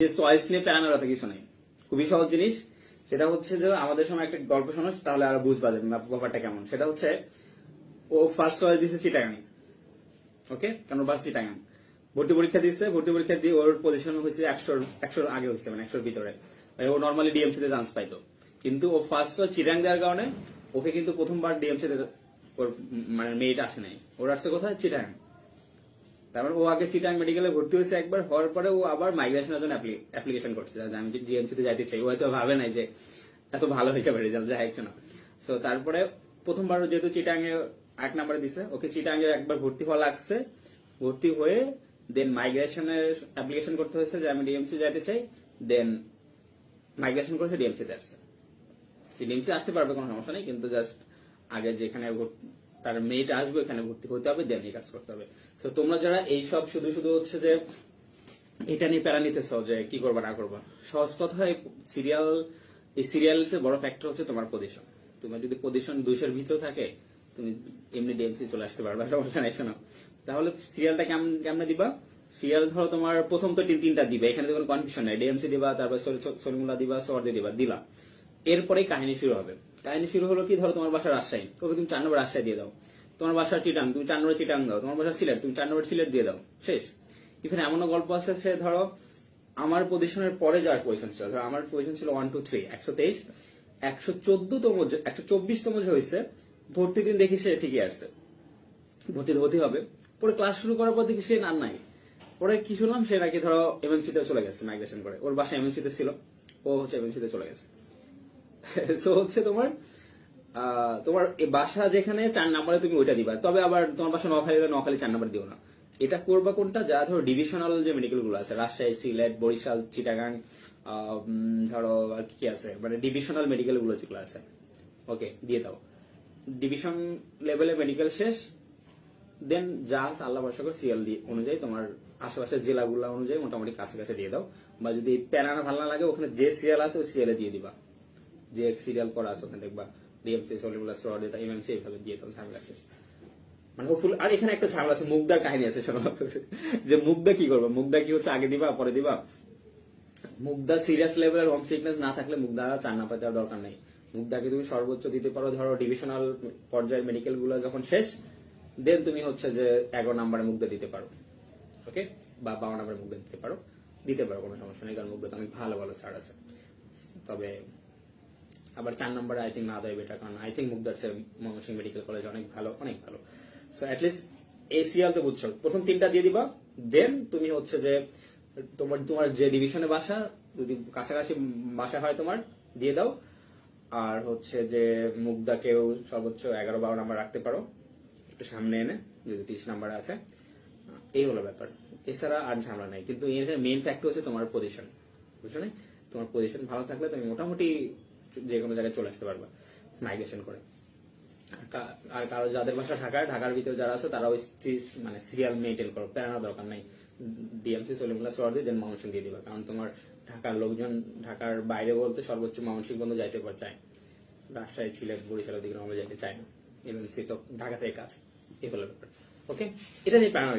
যে চয়েস নিয়ে প্যারানোর কথা কিছু নেই। খুবই সহজ জিনিস। সেটা হচ্ছে যে আমাদের সময় একটা গল্প শোনো তাহলে আরও বুঝবা যে ব্যাপারটা কেমন। সেটা হচ্ছে, ও ফার্স্ট চয়েস দিছে চিটাগাং ওকে কারণ বাস চিটাগাং। ভর্তি পরীক্ষা দিচ্ছে ভর্তি পরীক্ষা দিয়ে ওর পজিশন হয়েছে একশোর একশোর আগে হয়েছে মানে একশোর ভিতরে। মানে ও নর্মালি ডিএমসি তে চান্স পাইতো। কিন্তু ও ফার্স্ট চিটাং দেওয়ার কারণে ওকে কিন্তু প্রথমবার ডিএমসি তে ওর মানে মেয়েটা আসে নাই। ওর আসছে কোথায়? চিটাং তারপর ও আগে চিটাং মেডিকেলে ভর্তি হয়েছে একবার, হওয়ার পরে ও আবার মাইগ্রেশনের জন্য অ্যাপ্লিকেশন করছে। আমি ডিএমসি তে যাইতে চাই, ও হয়তো ভাবে নাই যে এত ভালো হয়ে যাবে রেজাল্ট যাই হোক না। তো তারপরে প্রথমবার যেহেতু চিটাং এ এক নাম্বারে দিছে, ওকে চিটাং এ একবার ভর্তি হওয়া লাগছে। ভর্তি হয়ে দেন মাইগ্রেশনের অ্যাপ্লিকেশন করতে হয়েছে যে আমি ডিএমসি যাইতে চাই দেন মাইগ্রেশন করেছে ডিএমসি তে আসছে। ডিএমসি আসতে পারবে কোনো সমস্যা নেই, কিন্তু জাস্ট আগে যেখানে তার মেরিট আসবে, এখানে ভর্তি হতে হবে দেন এই কাজ করতে হবে। তো তোমরা যারা এইসব শুধু শুধু হচ্ছে যে এটা নিয়ে প্যারা নিতেছ যে কি করবা, না করবা, সহজ কথায় সিরিয়াল এই সিরিয়ালস বড় ফ্যাক্টর হচ্ছে তোমার পজিশন তোমার যদি পজিশন দুইশোর ভিতরে থাকে, তুমি এমনি ডিএমসি চলে আসতে পারবে সমস্যা নাই শোনো তাহলে সিরিয়ালটা কেমন কেমনে দিবা? সিরিয়াল ধরো তোমার প্রথম তো তিন, তিনটা দিবে, এখানে কোনো কনফিউশন নাই। ডিএমসি দিবা, তারপর সলিমুল্লা দিবা সোয়ার্দি দিবা, দিলা। এরপরেই কাহিনী শুরু হবে। কাহিনী শুরু হলো কি? ধরো তোমার বাসা রাজশাহী। ওকে তুমি চার নম্বর রাজশাহী দিয়ে দাও। তোমার বাসা চিটাং, তুমি চার নম্বর চিটাং দাও। তোমার বাসা সিলেট, তুমি চার নম্বর সিলেট দিয়ে দাও। শেষ। এখানে এমনও গল্প আছে সে ধরো, আমার পজিশনের পরে যার পজিশন ছিল। ধরো আমার পজিশন ছিল ওয়ান টু থ্রি একশো তেইশ। একশো চোদ্দতম একশো চব্বিশতম যে হয়েছে, ভর্তি দিন দেখি সে ঠিকই আসছে। ভর্তি ভর্তি হবে। পরে ক্লাস শুরু করার পর দেখি সে আর নাই। পরে কি শুনলাম, সে নাকি ধরো এমএনসি তে চলে গেছে মাইগ্রেশন করে। ওর বাসা এমএনসি তে ছিল। ও হচ্ছে এমএনসি তে চলে গেছে। সো হচ্ছে তোমার তোমার বাসা যেখানে চার তুমি ওইটা তবে আবার তোমার বাসা চার দিও না। এটা করবা কোনটা? ধরো ডিভিশনাল যে মেডিকেলগুলো আছে, রাজশাহী, সিলেট, বরিশাল, চিটাগাং ধরো কি আছে? মানে ডিভিশনাল যেগুলো আছে। ওকে দিয়ে দাও। ডিভিশন লেভেলে মেডিকেল শেষ। দেন যা আল্লাহ ভরসা করে দিয়ে অনুযায়ী তোমার আশেপাশের জেলাগুলো অনুযায়ী মোটামুটি কাছে কাছে দিয়ে দাও। বা যদি প্যানানা ভালো না লাগে, ওখানে যে সিরিয়াল আছে, ওই সিরিয়ালে দিয়ে দিবা। যে সিরিয়াল করা আছে, ওখানে দেখবা ডিএমসি সলিমুল্লাহ স্টোর এমএমসি এইভাবে দিয়ে দাও ঝামেলা শেষ। মানে ফুল আর এখানে একটা ঝামেলা আছে, মুগদার কাহিনী আছে, শোনো। যে মুগদা কি করবে? মুগদা কি হচ্ছে, আগে দিবা, পরে দিবা? মুগদা সিরিয়াস লেভেলের হোম সিকনেস না থাকলে মুগদা চার না পাতে দরকার নেই। মুগদাকে তুমি সর্বোচ্চ দিতে পারো, ধরো ডিভিশনাল পর্যায়ের মেডিকেলগুলো যখন শেষ দেন তুমি হচ্ছে যে এগারো নাম্বারে মুগদা দিতে পারো। ওকে বা বারো নাম্বারে মুগদা দিতে পারো। দিতে পারো, কোনো সমস্যা নেই, কারণ মুগদাতে অনেক ভালো ভালো ছাড় আছে। তবে আবার চার নম্বরে আই থিঙ্ক না দেয় বেটা, কারণ আই থিঙ্ক মুগদার চেয়ে ময়মনসিংহ মেডিকেল কলেজ, অনেক ভালো অনেক ভালো। সো অ্যাটলিস্ট এসিএল তো বুঝছ। প্রথম তিনটা দিয়ে দিবা দেন তুমি হচ্ছে যে তোমার তোমার যে ডিভিশনে বাসা, যদি কাছাকাছি বাসা হয় তোমার, দিয়ে দাও। আর হচ্ছে যে মুগদাকেও সর্বোচ্চ এগারো বারো নাম্বার রাখতে পারো, একটু সামনে এনে, যদি তিরিশ নাম্বার আছে। এই হলো ব্যাপার। এছাড়া আর ঝামেলা নাই। কিন্তু এখানে মেইন ফ্যাক্টর হচ্ছে তোমার পজিশন বুঝছ তোমার পজিশন ভালো থাকলে তুমি মোটামুটি যে কোনো জায়গায় চলে আসতে পারবা মাইগ্রেশন করে। আর কারও যাদের বাসা ঢাকায় ঢাকার ভিতরে যারা আছে তারা ওই মানে সিরিয়াল মেনটেন করো। প্যারানো দরকার নাই? ডিএমসি সলিমুল্লাহ সর দিয়ে দেন মাউন্সিং দিয়ে দিবা। কারণ তোমার ঢাকার লোকজন, ঢাকার বাইরে বলতে সর্বোচ্চ মাউন্সিং পর্যন্ত যাইতে পার চায় রাজশাহী, সিলেট, বরিশালের দিকে আমরা যাইতে চাই না। এমএনসি তো ঢাকা থেকে কাজ এই হলো ব্যাপার। ওকে এটা নিয়ে প্যারানো